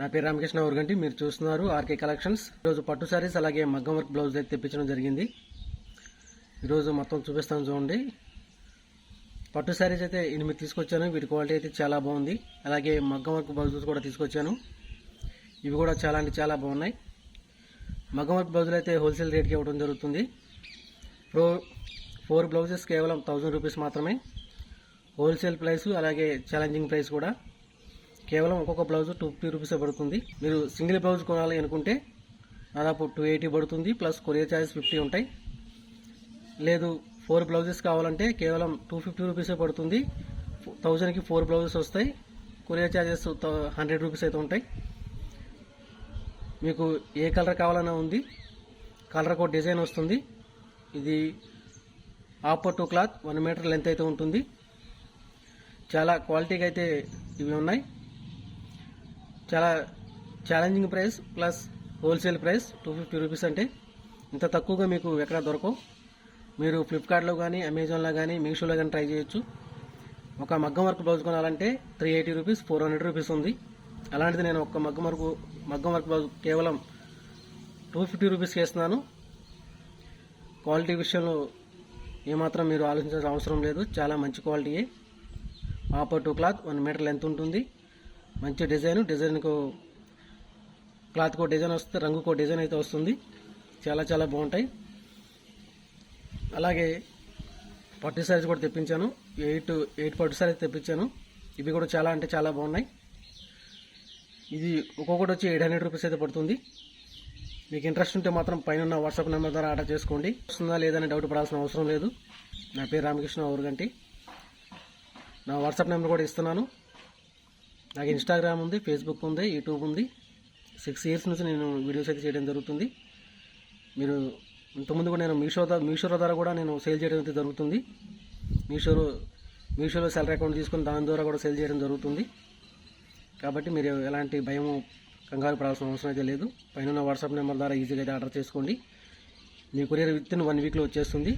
నా పేరు రామకృష్ణ ఊరుగంటి. మీరు చూస్తున్నారు ఆర్కే కలెక్షన్స్. ఈరోజు పట్టు శారీస్ అలాగే మగ్గం వర్క్ బ్లౌజ్ అయితే తెప్పించడం జరిగింది. ఈరోజు మొత్తం చూపిస్తాను చూడండి. పట్టు శారీస్ అయితే ఎనిమిది తీసుకొచ్చాను. వీటి క్వాలిటీ అయితే చాలా బాగుంది. అలాగే మగ్గం వర్క్ బ్లౌజెస్ కూడా తీసుకొచ్చాను. ఇవి కూడా చాలా అంటే చాలా బాగున్నాయి. మగ్గం వర్క్ బ్లౌజులు అయితే హోల్సేల్ రేట్కి ఇవ్వడం జరుగుతుంది. ప్రో ఫోర్ బ్లౌజెస్ కేవలం థౌజండ్ రూపీస్ మాత్రమే. హోల్సేల్ ప్రైస్ అలాగే ఛాలెంజింగ్ ప్రైస్ కూడా. కేవలం ఒక్కొక్క బ్లౌజ్ టూ ఫిఫ్టీ రూపీస్ పడుతుంది. మీరు సింగిల్ బ్లౌజ్ కొనాలి అనుకుంటే దాదాపు టూ ఎయిటీ పడుతుంది ప్లస్ కొరియర్ ఛార్జెస్ ఫిఫ్టీ ఉంటాయి. లేదు ఫోర్ బ్లౌజెస్ కావాలంటే కేవలం టూ ఫిఫ్టీ రూపీసే పడుతుంది. థౌజండ్కి ఫోర్ బ్లౌజెస్ వస్తాయి. కొరియర్ ఛార్జెస్ హండ్రెడ్ రూపీస్ అయితే ఉంటాయి. మీకు ఏ కలర్ కావాలన్నా ఉంది. కలర్ ఒక డిజైన్ వస్తుంది. ఇది upper two cloth one metre length అయితే ఉంటుంది. చాలా క్వాలిటీగా అయితే ఇవి ఉన్నాయి. చాలా challenging price plus wholesale price two fifty rupees అంటే ఇంత తక్కువగా మీకు ఎక్కడ దొరకవు. మీరు ఫ్లిప్కార్ట్లో కానీ అమెజాన్లో కానీ మీషోలో కానీ ట్రై చేయొచ్చు. ఒక మగ్గం వర్క్ బ్లౌజ్ కొనాలంటే three eighty rupees four hundred rupees ఉంది. అలాంటిది నేను ఒక మగ్గం వర్క్ మగ్గం వర్క్ బ్లౌజ్ కేవలం టూ ఫిఫ్టీ రూపీస్కి వేస్తున్నాను క్వాలిటీ విషయంలో ఏమాత్రం మీరు ఆలోచించాల్సిన అవసరం లేదు. చాలా మంచి క్వాలిటీయే upper two cloth one metre length ఉంటుంది. మంచి డిజైన్ డిజైన్కు క్లాత్కో డిజైన్ వస్తే రంగుకో డిజైన్ అయితే వస్తుంది. చాలా చాలా బాగుంటాయి. అలాగే పట్టు సారీస్ కూడా తెప్పించాను. ఎయిట్ ఎయిట్ పట్టు సారీస్ తెప్పించాను. ఇవి కూడా చాలా అంటే చాలా బాగున్నాయి. ఇది ఒక్కొక్కటి వచ్చి ఎయిట్ హండ్రెడ్ రూపీస్ అయితే పడుతుంది. మీకు ఇంట్రెస్ట్ ఉంటే మాత్రం పైన ఉన్న వాట్సాప్ నెంబర్ ద్వారా ఆర్డర్ చేసుకోండి. వస్తుందా లేదని డౌట్ పడాల్సిన అవసరం లేదు. నా పేరు రామకృష్ణ ఊరుగంటి. నా వాట్సాప్ నెంబర్ కూడా ఇస్తున్నాను. నాకు ఇన్స్టాగ్రామ్ ఉంది ఫేస్బుక్ ఉంది యూట్యూబ్ ఉంది. సిక్స్ ఇయర్స్ నుంచి నేను వీడియోస్ అయితే చేయడం జరుగుతుంది. మీరు ఇంతకుముందు కూడా నేను మీషో ద్వారా మీషో ద్వారా కూడా నేను సేల్ చేయడం అయితే జరుగుతుంది. మీషోలో మీషోలో సెలర్ అకౌంట్ తీసుకుని దాని ద్వారా కూడా సేల్ చేయడం జరుగుతుంది. కాబట్టి మీరు ఎలాంటి భయం కంగారు పడాల్సిన అవసరం అయితే లేదు. పైన వాట్సాప్ నెంబర్ ద్వారా ఈజీగా అయితే ఆర్డర్ చేసుకోండి. మీ కొరియర్ విత్ ఇన్ వన్ వీక్లో వచ్చేస్తుంది.